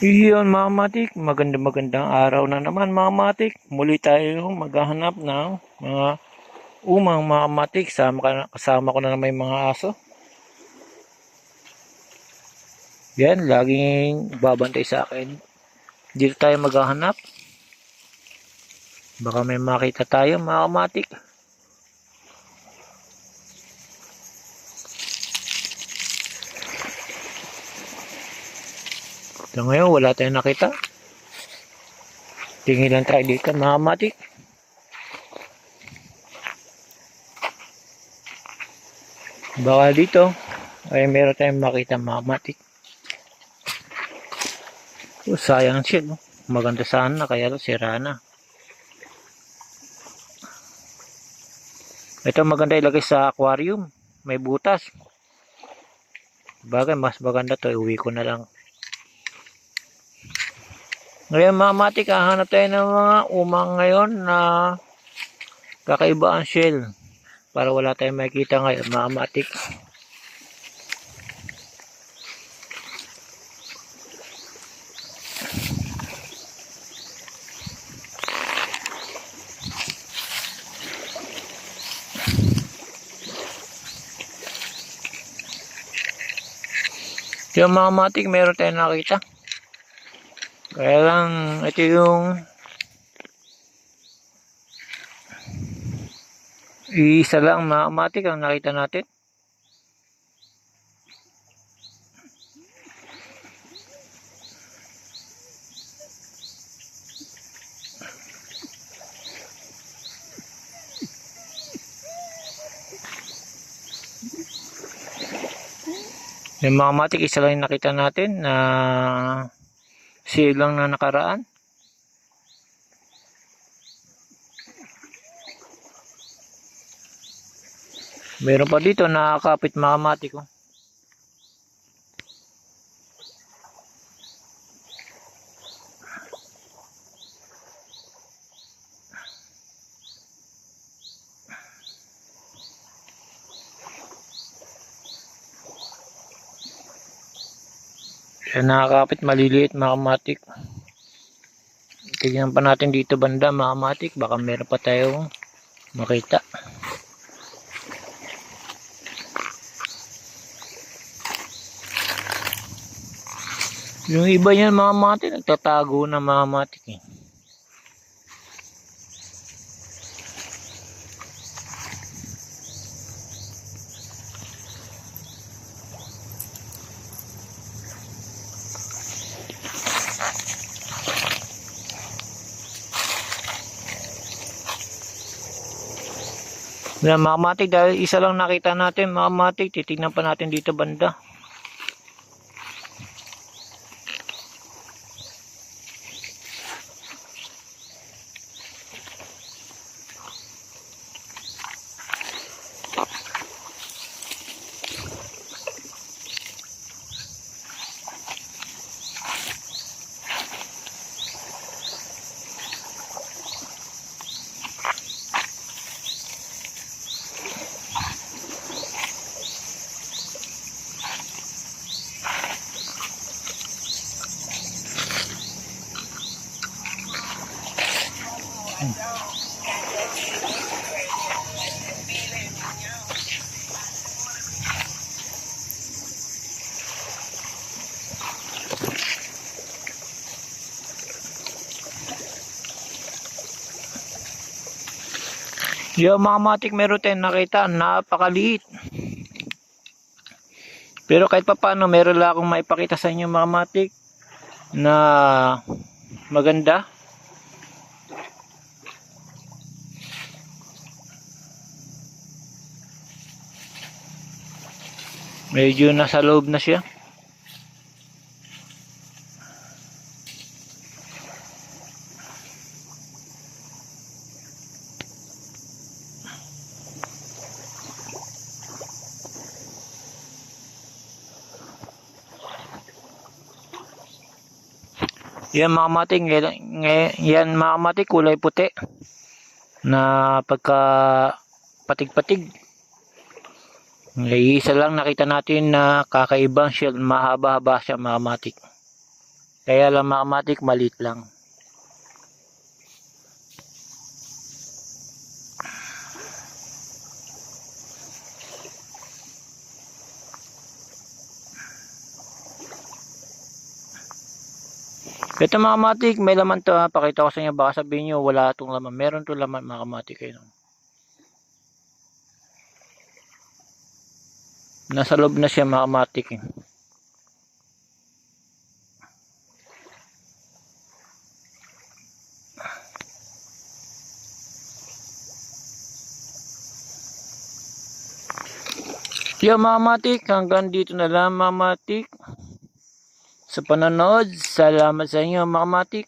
Iyon mga matik, maganda magandang araw na naman mga matik. Muli tayo maghahanap ng mga umang mga matik. Sama ka- kasama ko na naman yung mga aso. Yan, laging babantay sa akin. Dito tayo maghahanap. Baka may makita tayo mga matik. So ngayon, wala tayong nakita. Tingin lang tayo dito, mga matik. Baka dito, ay meron tayong makita mga. Oh, sayang siya, no? Maganda sana, kaya lang sira na. Ito maganda ilagay sa aquarium. May butas. Bagay, mas maganda to. Iuwi ko na lang. Ngayon mga matik, hahanap tayo ng mga umang ngayon na kakaiba ang shell. Para wala tayong makikita ngayon mga matik. Yung mga matik, meron tayong nakita. Kaya lang, ito yung isa lang matik ang nakita natin. Yung mga matik, isa lang yung nakita natin na silang na nakaraan. Meron pa dito nakakapit mga mati ko. Siya nakakapit maliliit mga matik. Tignan pa natin dito banda mga matik. Baka meron pa tayong makita. Yung iba yan mga matik, nagtatago na mga matik eh. Yan mga matik, dahil isa lang nakita natin mga matik, titignan pa natin dito banda. Yung mga matik meron nakita, napakaliit. Pero kahit pa paano, meron lang akong maipakita sa inyo mga matik na maganda. Medyo nasa loob na siya. Yan mga yan, mga kulay puti. Na pagka patig-patig. Isa lang nakita natin na kakaibang shell, mahaba-haba siya mga. Kaya lang mga kamatik, maliit lang. Ito mga kamatik, may laman to ha. Pakita ko sa inyo, baka sabihin nyo, wala itong laman. Meron to laman mga kamatik. Ayun. oh. Nasa loob na siya mga kamatik. Eh. Yo mga matik, hanggang dito na lang mga matik. Sa panonood, salamat sa inyo mga matik.